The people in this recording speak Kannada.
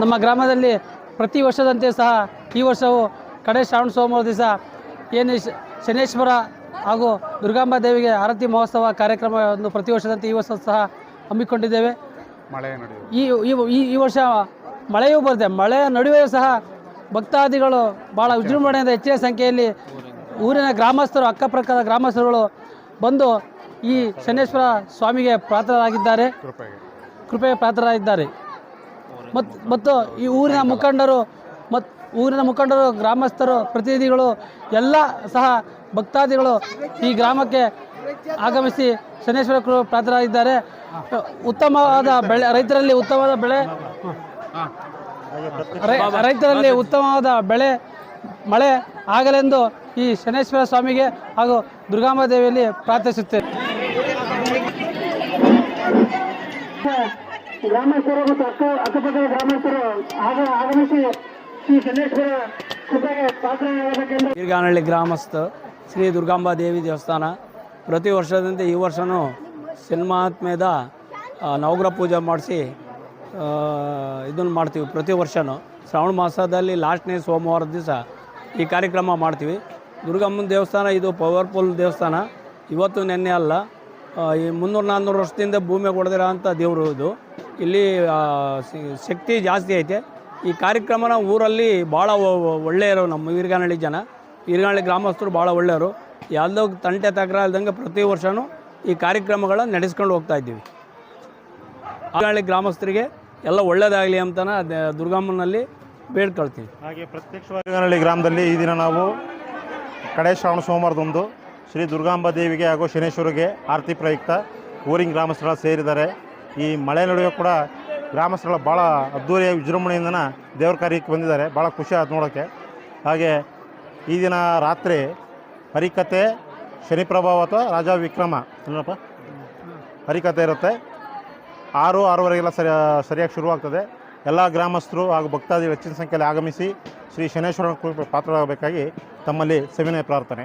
ನಮ್ಮ ಗ್ರಾಮದಲ್ಲಿ ಪ್ರತಿ ವರ್ಷದಂತೆ ಸಹ ಈ ವರ್ಷವು ಕಡೆ ಶ್ರಾವಣ ಸೋಮವಾರ ದಿವಸ ಏನು ಶನೇಶ್ವರ ಹಾಗೂ ದುರ್ಗಾಂಬಾ ದೇವಿಗೆ ಆರತಿ ಮಹೋತ್ಸವ ಕಾರ್ಯಕ್ರಮವನ್ನು ಪ್ರತಿ ವರ್ಷದಂತೆ ಈ ವರ್ಷ ಸಹ ಹಮ್ಮಿಕೊಂಡಿದ್ದೇವೆ. ಮಳೆ ಈ ಈ- ಈ ವರ್ಷ ಮಳೆಯೂ ಬರುತ್ತೆ ಮಳೆಯ ನಡುವೆಯೂ ಸಹ ಭಕ್ತಾದಿಗಳು ಭಾಳ ವಿಜೃಂಭಣೆಯಿಂದ ಹೆಚ್ಚಿನ ಸಂಖ್ಯೆಯಲ್ಲಿ ಊರಿನ ಗ್ರಾಮಸ್ಥರು ಅಕ್ಕಪಕ್ಕದ ಗ್ರಾಮಸ್ಥರುಗಳು ಬಂದು ಈ ಶನೇಶ್ವರ ಸ್ವಾಮಿಗೆ ಪಾತ್ರರಾಗಿದ್ದಾರೆ ಕೃಪೆಗೆ. ಕೃಪೆಗೆ ಪಾತ್ರರಾಗಿದ್ದಾರೆ ಮತ್ತು ಮತ್ತು ಈ ಊರಿನ ಮುಖಂಡರು ಮತ್ತು ಊರಿನ ಮುಖಂಡರು, ಗ್ರಾಮಸ್ಥರು, ಪ್ರತಿನಿಧಿಗಳು ಎಲ್ಲ ಸಹ ಭಕ್ತಾದಿಗಳು ಈ ಗ್ರಾಮಕ್ಕೆ ಆಗಮಿಸಿ ಶನೇಶ್ವರ ಪ್ರಾರ್ಥರಾಗಿದ್ದಾರೆ ಉತ್ತಮವಾದ ಬೆಳೆ, ರೈತರಲ್ಲಿ ಉತ್ತಮವಾದ ಬೆಳೆ ರೈತರಲ್ಲಿ ಉತ್ತಮವಾದ ಬೆಳೆ, ಮಳೆ ಆಗಲೆಂದು ಈ ಶನೇಶ್ವರ ಸ್ವಾಮಿಗೆ ಹಾಗೂ ದುರ್ಗಾಂಬಾದೇವಿಯಲ್ಲಿ ಪ್ರಾರ್ಥಿಸುತ್ತೇನೆ. ಗ್ರಾಮಸ್ಥರು ಮತ್ತು ಅಕ್ಕ ಅಕ್ಕಪಕ್ಕದ ಗ್ರಾಮಸ್ಥರು ಆಗ ಆಗಮಿಸಿ ಶ್ರೀ ಚನ್ನೇಶ್ವರ ಕೃಪೆಗೆ ಪಾತ್ರರಾಗಬೇಕೆಂದು ಈರ್ಗಾನಹಳ್ಳಿ ಗ್ರಾಮಸ್ಥ ಶ್ರೀ ದುರ್ಗಾಂಬಾ ದೇವಿ ದೇವಸ್ಥಾನ. ಪ್ರತಿ ವರ್ಷದಂತೆ ಈ ವರ್ಷವೂ ಸಿನಿಮಾತ್ಮೇದ ನವಗ್ರಹ ಪೂಜೆ ಮಾಡಿಸಿ ಇದನ್ನು ಮಾಡ್ತೀವಿ ಪ್ರತಿ ವರ್ಷವೂ ಶ್ರಾವಣ ಮಾಸದಲ್ಲಿ ಲಾಸ್ಟ್ನೇ ಸೋಮವಾರದ ದಿವಸ ಈ ಕಾರ್ಯಕ್ರಮ ಮಾಡ್ತೀವಿ. ದುರ್ಗಮ್ಮನ ದೇವಸ್ಥಾನ ಇದು ಪವರ್ಫುಲ್ ದೇವಸ್ಥಾನ. ಇವತ್ತು ನೆನ್ನೆ ಅಲ್ಲ ಈ ಮುನ್ನೂರು ನಾನ್ನೂರು ವರ್ಷದಿಂದ ಭೂಮಿ ಕೊಡದಿರೋ ಅಂಥ ದೇವರು ಇದು. ಇಲ್ಲಿ ಶಕ್ತಿ ಜಾಸ್ತಿ ಐತೆ. ಈ ಕಾರ್ಯಕ್ರಮನ ಊರಲ್ಲಿ ಭಾಳ ಒಳ್ಳೆಯರು ನಮ್ಮ ವೀರ್ಗಾನಹಳ್ಳಿ ಜನ. ವೀರ್ಗಾನಹಳ್ಳಿ ಗ್ರಾಮಸ್ಥರು ಭಾಳ ಒಳ್ಳೆಯವರು ಯಾವುದೋ ತಂಟೆ ತಕರ ಪ್ರತಿ ವರ್ಷವೂ ಈ ಕಾರ್ಯಕ್ರಮಗಳನ್ನು ನಡೆಸ್ಕೊಂಡು ಹೋಗ್ತಾ ಇದ್ದೀವಿ. ವೀರ್ಗಾನಹಳ್ಳಿ ಗ್ರಾಮಸ್ಥರಿಗೆ ಎಲ್ಲ ಒಳ್ಳೆಯದಾಗಲಿ ಅಂತನ ದುರ್ಗಮ್ಮನಲ್ಲಿ ಬೇಡ್ಕೊಳ್ತೀವಿ. ಹಾಗೆ ಪ್ರತ್ಯಕ್ಷವಾಗಿ ಗ್ರಾಮದಲ್ಲಿ ಈ ದಿನ ನಾವು ಕಡೆ ಶ್ರಾವಣ ಸೋಮವಾರದಂದು ಶ್ರೀ ದುರ್ಗಾಂಬಾ ದೇವಿಗೆ ಹಾಗೂ ಶನೇಶ್ವರಿಗೆ ಆರತಿ ಪ್ರಯುಕ್ತ ಊರಿನ ಗ್ರಾಮಸ್ಥರ ಸೇರಿದ್ದಾರೆ. ಈ ಮಳೆ ನಡುವೆ ಕೂಡ ಗ್ರಾಮಸ್ಥರ ಭಾಳ ಅದ್ದೂರಿಯ ವಿಜೃಂಭಣೆಯಿಂದ ದೇವ್ರ ಕಾರ್ಯಕ್ಕೆ ಬಂದಿದ್ದಾರೆ. ಭಾಳ ಖುಷಿ ಆಯ್ತು ನೋಡೋಕ್ಕೆ ಹಾಗೆ ಈ ದಿನ ರಾತ್ರಿ ಹರಿಕತೆ ಶನಿಪ್ರಭಾವ ಅಥವಾ ರಾಜ ವಿಕ್ರಮ, ಏನಪ್ಪ? ಹರಿಕತೆ ಇರುತ್ತೆ. ಆರು, ಆರೂವರೆಗೆಲ್ಲ ಸರಿ, ಸರಿಯಾಗಿ ಶುರುವಾಗ್ತದೆ. ಎಲ್ಲ ಗ್ರಾಮಸ್ಥರು ಹಾಗೂ ಭಕ್ತಾದಿಗಳು ಹೆಚ್ಚಿನ ಸಂಖ್ಯೆಯಲ್ಲಿ ಆಗಮಿಸಿ ಶ್ರೀ ಶನೇಶ್ವರನ ಪಾತ್ರರಾಗಬೇಕಾಗಿ ತಮ್ಮಲ್ಲಿ ಸವಿನಯ ಪ್ರಾರ್ಥನೆ.